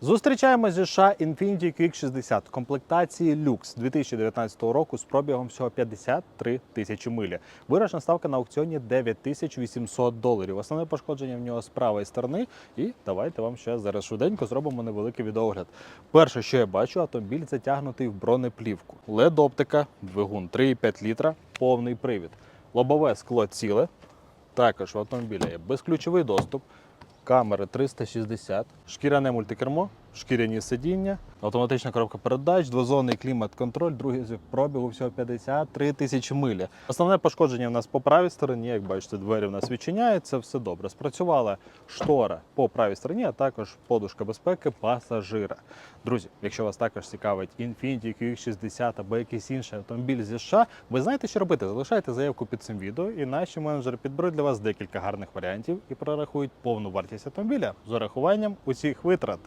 Зустрічаємо зі США Infiniti QX60 комплектації Lux 2019 року з пробігом всього 53 тисячі милі. Виручна ставка на аукціоні 9800 доларів. Основне пошкодження в нього з правої сторони. І давайте вам ще зараз швиденько зробимо невеликий відеогляд. Перше, що я бачу, автомобіль затягнутий в бронеплівку. led оптика двигун 3,5 літра, повний привід. Лобове скло ціле. Також в автомобілі є безключовий доступ, камери 360, шкіряне мультикермо, шкіряні сидіння, автоматична коробка передач, двозонний клімат-контроль, другий пробігу всього 53 тисячі милі. Основне пошкодження в нас по правій стороні, як бачите, двері в нас відчиняються, все добре. Спрацювала штора по правій стороні, а також подушка безпеки пасажира. Друзі, якщо вас також цікавить Infiniti QX60 або якийсь інший автомобіль зі США, ви знаєте, що робити. Залишайте заявку під цим відео, і наші менеджери підберуть для вас декілька гарних варіантів і прорахують повну вартість автомобіля з урахуванням усіх витрат.